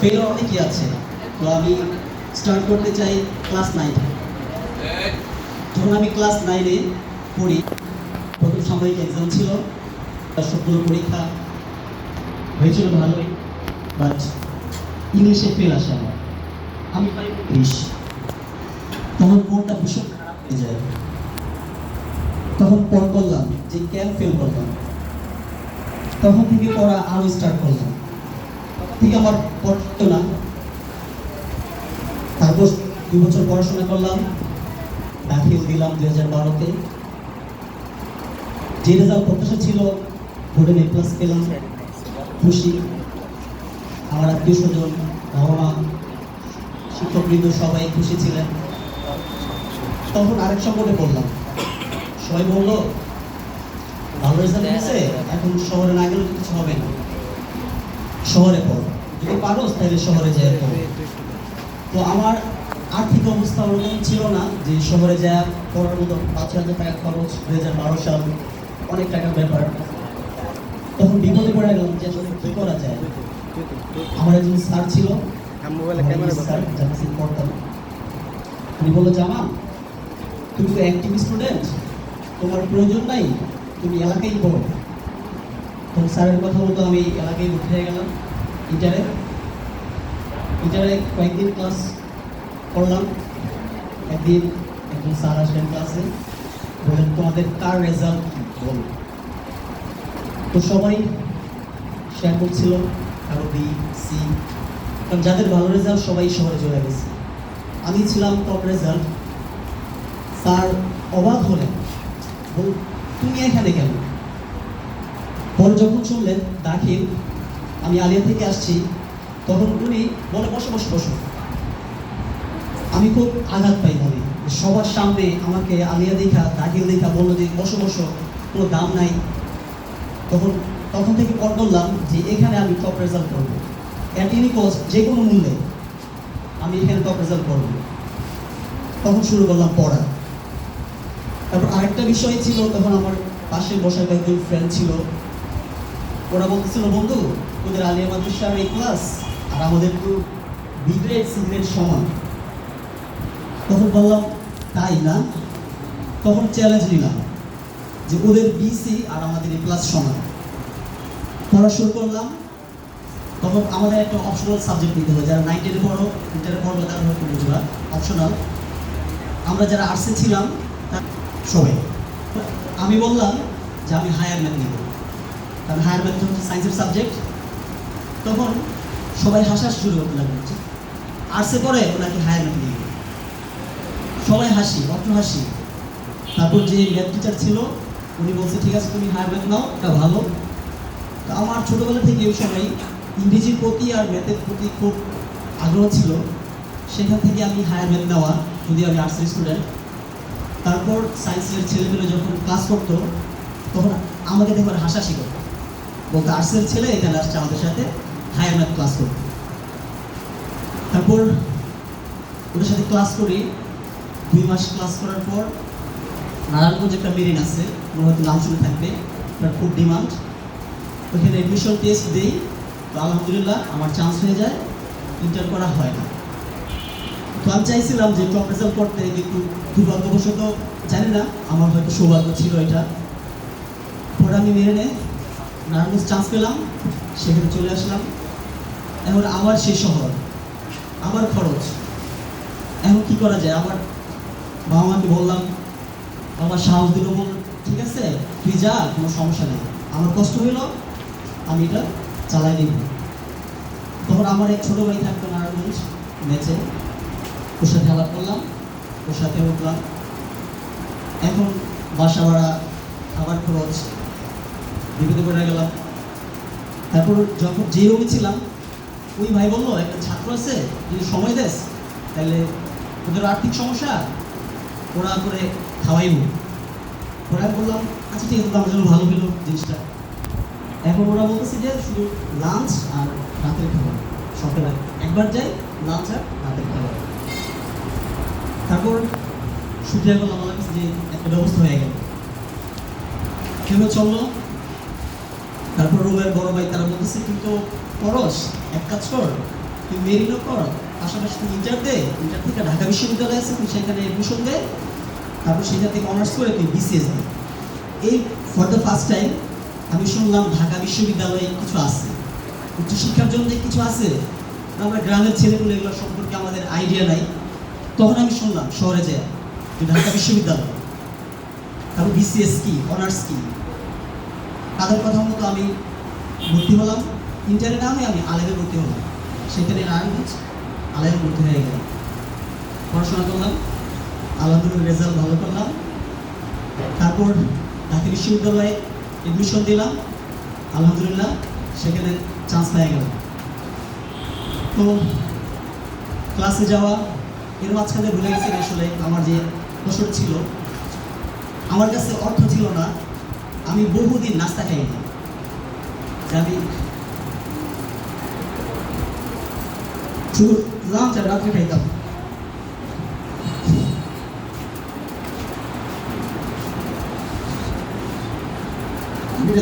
ফেলার অনেকই আছে। তো আমি স্টার্ট করতে চাই ক্লাস নাইন যখন আমি ক্লাস নাইনে পড়ি, প্রথম সাময়িক এক্সাম ছিল। সবগুলো পরীক্ষা হয়েছিল ভালোই বাট ইংলিশে ফেল আসে আমার। আমি পাই ইংলিশ তখন মনটা ভীষণ খারাপ হয়ে যায়। তখন পর করলাম যে কেন ফেল করলাম? তখন থেকে পড়া আরও স্টার্ট করলাম। থেকে আমার পড়তো না। তারপর দু বছর পড়াশোনা করলাম, দাখিল দিলাম দুই হাজার বারোতে। যে রেজাল্ট প্রত্যাশা ছিল ভোটে এ প্লাস পেলাম, খুশি। আমার আত্মীয় স্বজন বাবা মা শিক্ষকবৃন্দ সবাই খুশি ছিলেন। তখন আরেক সংকটে পড়লাম। সবাই বলল, ভালো রেজাল্ট হয়েছে, এখন শহরে না গেলে কিছু হবে না। শহরে পড় যদি পারো তাহলে শহরে যেয়ে পড়ো। তো আমার আর্থিক অবস্থা ওরকম ছিল না যে শহরে যা পড়ার মতো পাঁচ হাজার টাকা খরচ দুই হাজার বারো সাল অনেক টাকার ব্যাপার। তখন বিপদে পড়ে গেলাম যে আসলে কি করা যায়। আমার একজন স্যার ছিল পড়তাম। উনি বলল জামা তুমি তো অ্যাক্টিভ স্টুডেন্ট তোমার প্রয়োজন নাই তুমি এলাকায় পড়ো। তখন স্যারের কথা মতো আমি এলাকায় উঠে গেলাম। ইন্টারে ইন্টারে কয়েকদিন ক্লাস করলাম। একদিন একজন স্যার আসলেন ক্লাসে বললেন, তোমাদের কার রেজাল্ট বলো। তো সবাই শেয়ার করছিল কারও বি সি কারণ যাদের ভালো রেজাল্ট সবাই শহরে চলে গেছে। আমি ছিলাম টপ রেজাল্ট স্যার অবাক হলেন তুমি এখানে কেন? পরে যখন শুনলেন দাখিল, আমি আলিয়া থেকে আসছি, তখন উনি বলে বসো বসো বসো আমি খুব আঘাত পাই মনে। সবার সামনে আমাকে আলিয়া দেখা, দাখিল দেখা, বলল যে, বসো বসো, কোনো দাম নাই। তখন তখন থেকে পর করলাম যে, এখানে আমি টপ রেজাল্ট করব। অ্যাট এনি কস্ট যে কোনো মূল্যে আমি এখানে টপ রেজাল্ট করব। তখন শুরু করলাম পড়া। তারপর আরেকটা বিষয় ছিল, তখন আমার পাশে বসা কয়েকজন ফ্রেন্ড ছিল। ওরা বলতেছিল বন্ধু, তোদের আলিয়া মাদ্রাসার এই ক্লাস আর আমাদের তো বি গ্রেড সি সমান। তখন বললাম, তাই না? তখন চ্যালেঞ্জ নিলাম যে ওদের বিসি আর আমাদের এই ক্লাস সমান। পড়া শুরু করলাম। তখন আমাদের একটা অপশনাল সাবজেক্ট নিতে হবে, যারা নাইনটিনে পড়ো ইন্টারে পড়ো, তারা হয়তো বুঝবা অপশনাল আমরা যারা আর্টসে ছিলাম সবাই। আমি বললাম যে আমি হায়ার ম্যাথ নিব। কারণ হায়ার ম্যাথ হচ্ছে সায়েন্সের সাবজেক্ট তখন সবাই হাসাহাসি শুরু করতে লাগল আর্টসে পড়ে ও নাকি হায়ার ম্যাথ নিবে সবাই হাসি অত হাসি। তারপর যে ম্যাথ টিচার ছিল, উনি বলছে, ঠিক আছে, তুমি হায়ার ম্যাথ নাও, এটা ভালো। তো আমার ছোটোবেলা থেকে ওই সময় ইংরেজির প্রতি আর ম্যাথের প্রতি খুব আগ্রহ ছিল। সেখান থেকে আমি হায়ার ম্যাথ নেওয়া যদি আমি আর্টসের স্টুডেন্ট তারপর সায়েন্সের ছেলেমেয়েরা যখন ক্লাস করতো, তখন আমাকে দেখবার হাসাহাসি করতো। বলতো আর্টসের ছেলে এখানে আসছে আমাদের সাথে হায়ার ম্যাথ ক্লাস করতে তারপর ওদের সাথে ক্লাস করি। দুই মাস ক্লাস করার পর নারায়ণগঞ্জ একটা মেরিন আছে তোমার হয়তো নাম শুনে থাকবে ওটার খুব ডিমান্ড ওখানে অ্যাডমিশন টেস্ট দিই, তো আলহামদুলিল্লাহ আমার চান্স হয়ে যায় ইন্টার করা হয় না। তো আমি চাইছিলাম যে টপ রেজাল্ট করতে, কিন্তু দুর্ভাগ্যবশত জানি না, আমার হয়তো সৌভাগ্য ছিল এটা। পরে আমি মেরে নে নারায়ণগঞ্জ চান্স পেলাম, সেখানে চলে আসলাম। এখন আমার সেই শহর, আমার খরচ। এখন কি করা যায়? আমার বাবা মাকে বললাম, বাবা, সাহস দিল বল, ঠিক আছে? তুই যা, কোনো সমস্যা নেই। আমার কষ্ট হইল, আমি এটা চালাই নিব। তখন আমার এক ছোটো ভাই থাকতো নারায়ণগঞ্জ ম্যাচে। ওর সাথে আলাপ করলাম, ওর সাথে উঠলাম এখন বাসা ভাড়া, খাবার খরচ বিপদে পড়ে গেলাম তারপর যখন যে রুমে ছিলাম, ওই ভাই বলল, একটা ছাত্র আছে, যদি সময় দেস, তাহলে ওদের আর্থিক সমস্যা, ওরা করে খাওয়াইব। ওরা বললাম আচ্ছা ঠিক আছে আমার জন্য ভালো হলো জিনিসটা। এখন ওরা বলতেছে যে শুধু লাঞ্চ আর রাতের খাবার সকালে একবার যাই লাঞ্চ আর রাতের খাবার। তারপর শুক্রিয়া করলাম আমার কাছে যে একটা ব্যবস্থা হয়ে গেল। কেউ চলল তারপর রুমের বড় ভাই তারা বলতেছে তুই তো পড়স এক কাজ কর, তুই মেরিনো কর, পাশাপাশি তুই ইন্টার দে, ইন্টার থেকে ঢাকা বিশ্ববিদ্যালয় আছে তুই সেখানে এডমিশন দে, তারপর সেখান থেকে অনার্স করে তুই বিসিএস দে। এই ফর দ্য ফার্স্ট টাইম আমি শুনলাম ঢাকা বিশ্ববিদ্যালয়ে কিছু আছে। উচ্চশিক্ষার জন্য কিছু আছে? আমরা গ্রামের ছেলেগুলো এগুলো সম্পর্কে আমাদের আইডিয়া নাই। তখন আমি শুনলাম, শহরে যে ঢাকা বিশ্ববিদ্যালয়। তারপর বিসিএস কি, অনার্স কি? তাদের কথা মতো আমি ভর্তি হলাম? ইন্টারে না হয়ে আমি আলেমে ভর্তি হলাম। সেখানে নারায়ণগঞ্জ আলেমে ভর্তি হয়ে গেলাম। পড়াশোনা করলাম, আলহামদুলিল্লাহ রেজাল্ট ভালো করলাম। তারপর ঢাকা বিশ্ববিদ্যালয়ে এডমিশন দিলাম, আলহামদুলিল্লাহ সেখানে চান্স পেয়ে গেলাম। তো ক্লাসে যাওয়া, এর মাঝখানে ভুলে গেছি আসলে আমার যে বছর ছিল। আমার কাছে অর্থ ছিল না আমি বহুদিন নাস্তা খাইনি। আমি শুধু লাঞ্চ আর রাত্রে খাইতাম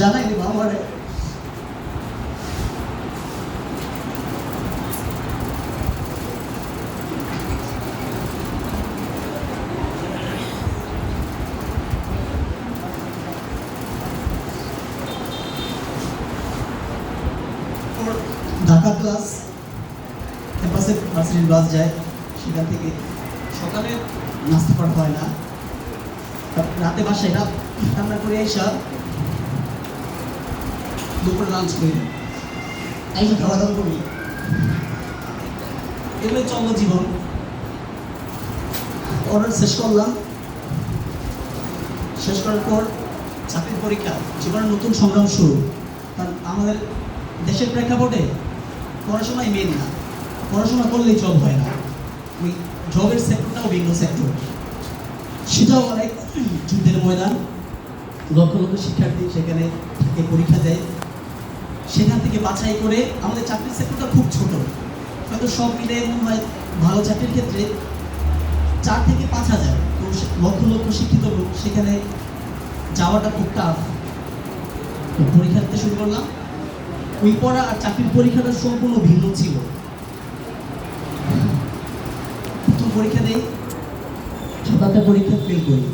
জানাইনি বাবা মারে ওর ঢাকা ক্লাস ক্যাম্পাসে ভার্সিটির বাস যায়, সেখান থেকে সকালে নাস্তা করা হয় না। রাতে বাসায় রাত রান্না করে এসা দুপুরে লাঞ্চ করি এসে খাওয়া দাওয়া করি। এগুলোই চলো জীবন। অর্ডার শেষ করলাম। শেষ করার পর চাকরির পরীক্ষা জীবনের নতুন সংগ্রাম শুরু কারণ আমাদের দেশের প্রেক্ষাপটে পড়াশোনাই মেন না। পড়াশোনা করলেই জব হয় না। ওই জবের সেক্টরটাও ভিন্ন সেক্টর সেটাও অনেক যুদ্ধের ময়দান। লক্ষ লক্ষ শিক্ষার্থী সেখানে থেকে পরীক্ষা দেয়। সেখান থেকে বাছাই করে আমাদের চাকরির সেক্টরটা খুব ছোট। হয়তো সব মিলে হয় ভালো চাকরির ক্ষেত্রে চার থেকে পাঁচ হাজার। তো লক্ষ লক্ষ শিক্ষিত লোক সেখানে যাওয়াটা খুব টাফ পরীক্ষা দিতে শুরু করলাম। ওই পড়া আর চাকরির পরীক্ষাটা সম্পূর্ণ ভিন্ন ছিল। প্রথম পরীক্ষা দেই, সাতারটা পরীক্ষা ফেল করি।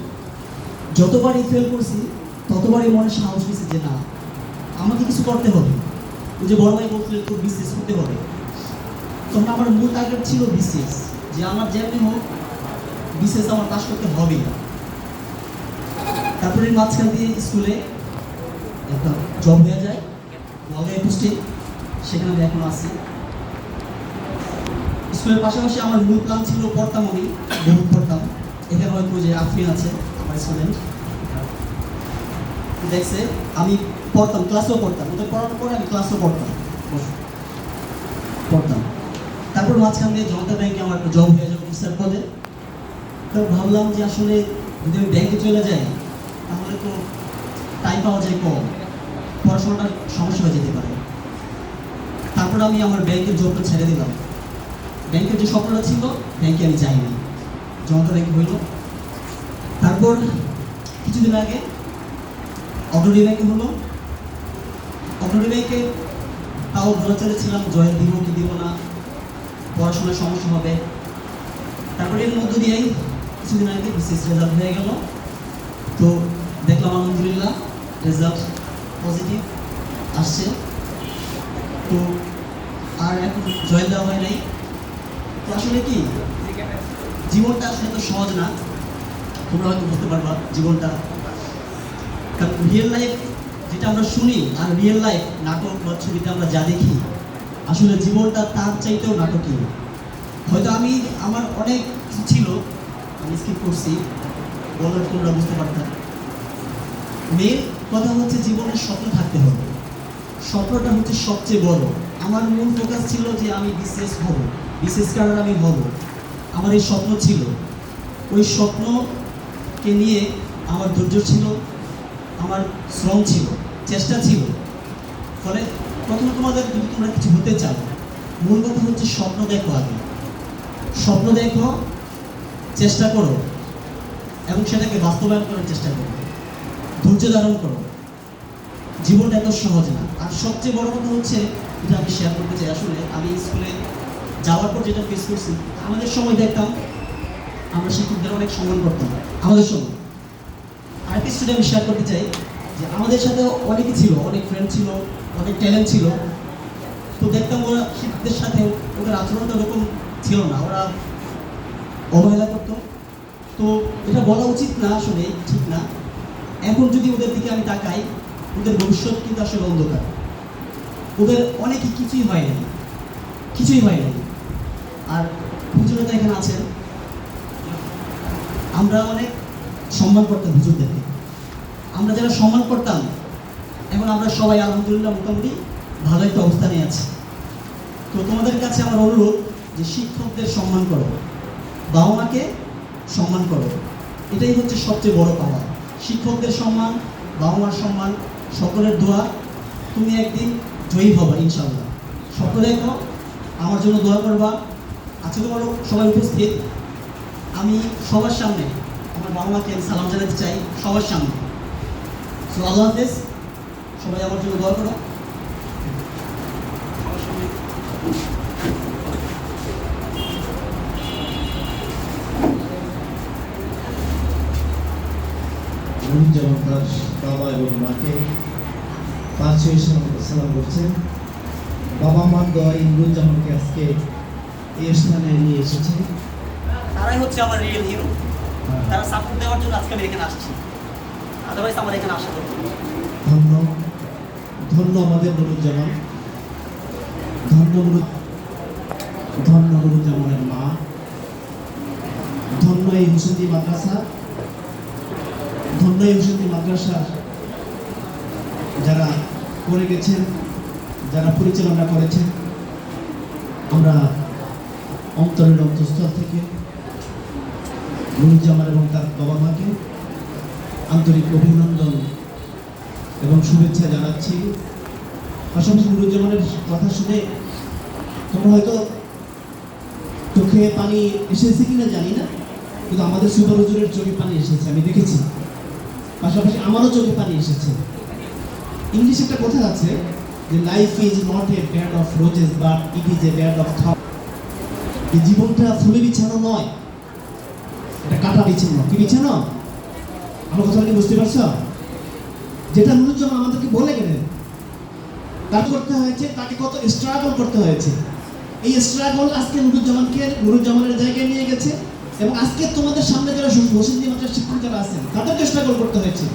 যতবারই ফেল করছি, ততবারই মনে সাহস হয়েছে যে না, আমাকে কিছু করতে হবে। ওই যে বড় ভাই বলছিলেন তোর বিসিএস করতে হবে। তখন আমার মূল টার্গেট ছিল বিসিএস যে আমার যেমনি হোক বিসিএস আমার পাস করতে হবে তারপরে মাঝখান দিয়ে স্কুলে একটা জব হয়ে যায়। সেখানে স্কুলের পাশাপাশি আমার মূল প্ল্যান ছিল পড়তাম আমি পড়তাম এখানে হয়তো যে আফরিন আছে, আমার স্টুডেন্ট দেখছে, আমি পড়তাম পড়তাম। ওদের পড়ার পরে আমি ক্লাসেও পড়তাম। পড়তাম। তারপর মাঝখান দিয়ে জনতা ব্যাংকে আমার একটা জব হয়ে যাবে অফিসার পদে। তো ভাবলাম যে আসলে যদি আমি ব্যাংকে চলে যাই, তাহলে তো টাইম পাওয়া যায় কম। পড়াশোনাটার সমস্যা হয়ে তারপর আমি আমার ব্যাংকের জবটা ছেড়ে দিলাম। ব্যাংকের যে স্বপ্নটা ছিল, ব্যাংকে আমি যাইনি। জনতা ব্যাংকে হইল? তারপর কিছুদিন আগে অগ্রণী ব্যাংকে হলো। অগ্রণী ব্যাংকে তাও দোলাচলে ছিলাম জয়েন দিব কি দিব না, পড়াশোনার সমস্যা হবে। তারপরে এর মধ্য দিয়েই কিছুদিন আগে বিশেষ রেজাল্ট হয়ে গেল। তো দেখলাম আলহামদুলিল্লাহ রেজাল্ট পজিটিভ আসছে। তো আর এখন জয়েন দেওয়া হয় নাই। তো আসলে কি, জীবনটা আসলে তো সহজ না। তোমরা হয়তো বুঝতে পারবা জীবনটা। কারণ রিয়েল লাইফ যেটা আমরা শুনি আর রিয়েল লাইফ নাটক বা ছবিতে আমরা যা দেখি, আসলে জীবনটা তার চাইতেও নাটকীয়। হয়তো আমি, আমার অনেক ছিল, আমি স্কিপ করছি, বলার তোমরা বুঝতে পারতাম মেন কথা হচ্ছে জীবনের স্বপ্ন থাকতে হবে। স্বপ্নটা হচ্ছে সবচেয়ে বড়। আমার মূল ফোকাস ছিল যে আমি বিশেষ হব বিশেষ কারণ আমি হব। আমার এই স্বপ্ন ছিল। ওই স্বপ্নকে নিয়ে আমার ধৈর্য ছিল, আমার শ্রম ছিল, চেষ্টা ছিল। ফলে প্রথমে তোমাদের যদি তোমরা কিছু হতে চাও, মূল কথা হচ্ছে স্বপ্ন দেখো আগে। স্বপ্ন দেখো, চেষ্টা করো, এবং সেটাকে বাস্তবায়ন করার চেষ্টা করো। ধৈর্য ধারণ করো। জীবনটা এত সহজ না। আর সবচেয়ে বড় কথা হচ্ছে এটা আমি শেয়ার করতে চাই আসলে, আমি স্কুলে যাওয়ার পর যেটা ফেস করছি, আমাদের সময় দেখতাম, আমরা শিক্ষকদের অনেক সম্মান করতাম, আমাদের সময়। আরেকটি স্টুডেন্ট আমি শেয়ার করতে চাই, যে আমাদের সাথে অনেকে ছিল, অনেক ফ্রেন্ড ছিল, অনেক ট্যালেন্ট ছিল। তো দেখতাম ওরা শিক্ষকদের সাথে ওদের আচরণটা ওরকম ছিল না, ওরা অবহেলা করতো। তো এটা বলা উচিত না আসলে, ঠিক না। এখন যদি ওদের দিকে আমি তাকাই, ওদের ভবিষ্যৎ কিন্তু আসলে অন্ধকার। ওদের অনেকে কিছুই হয় নাই কিছুই হয় নাই আর হুজুরতা এখানে আছেন আমরা অনেক সম্মান করতাম হুজুরদেরকে আমরা যারা সম্মান করতাম এখন আমরা সবাই আলহামদুলিল্লাহ মোটামুটি ভালো একটা অবস্থানে আছি। তো তোমাদের কাছে আমার অনুরোধ যে শিক্ষকদের সম্মান করো বাবা মাকে সম্মান করো। এটাই হচ্ছে সবচেয়ে বড় পাওয়া। শিক্ষকদের সম্মান বাবা মার সম্মান, সকলের দোয়া। তুমি একদিন জয়ী হবা ইনশাল্লাহ সকলে এখন আমার জন্য দোয়া করবা। আজকে তোমার সবাই উপস্থিত? আমি সবার সামনে আমার বাবা মাকে আমি সালাম জানাতে চাই, সবার সামনে। সো আল্লাহ সবাই আমার জন্য দোয়া করো। যেমন তার বাবা এবং মাকে ছয় সালাম করছেন। বাবা মার দোয়া ইন্দুজ্জামানকে আজকে এই স্থানে নিয়ে এসেছে। তারাই হচ্ছে আমার রিয়েল হিরো তারা সাপোর্ট দেওয়ার জন্য আজকে আমি এখানে আসছি। আদারওয়াইজ আমার এখানে আসা করতো ধন্য ধন্য আমাদের নুরুজ্জামান ধন্য নুরু ধন্য নুরুজ্জামানের মা। ধন্য এই হুসেন্দি মাদ্রাসা। ধন্য এই হুসেন্দি মাদ্রাসার যারা করে গেছেন, যারা পরিচালনা করেছেন, আমরা অন্তরের অন্তঃস্থল থেকে নুরুজ্জামান এবং তার বাবা মাকে আন্তরিক অভিনন্দন এবং শুভেচ্ছা জানাচ্ছি। পাশাপাশি নুরুজ্জামানের কথা শুনে তোমরা হয়তো চোখে পানি এসেছে কিনা জানি না, কিন্তু আমাদের সুপার চোখে পানি এসেছে, আমি দেখেছি। পাশাপাশি আমারও চোখে পানি এসেছে। ইংলিশ একটা কথা আছে যে life is not a bed of roses but it is a bed of thought এই জীবনটা ফুলে বিছানো নয়, এটা কাটা বিছানো। কি বিছানো? আমার কথা কি বুঝতে পারছ? যেটা নুরুজ্জামান আমাদেরকে বলে গেলেন তাকে করতে হয়েছে? তাকে কত স্ট্রাগল করতে হয়েছে? এই স্ট্রাগল আজকে নুরুজ্জামানকে, নুরুজ্জামানের জায়গায় নিয়ে গেছে এবং আজকে তোমাদের সামনে যারা বসিন্দি মাত্রার শিক্ষক যারা আছেন, তাদেরকে স্ট্রাগল করতে হয়েছে।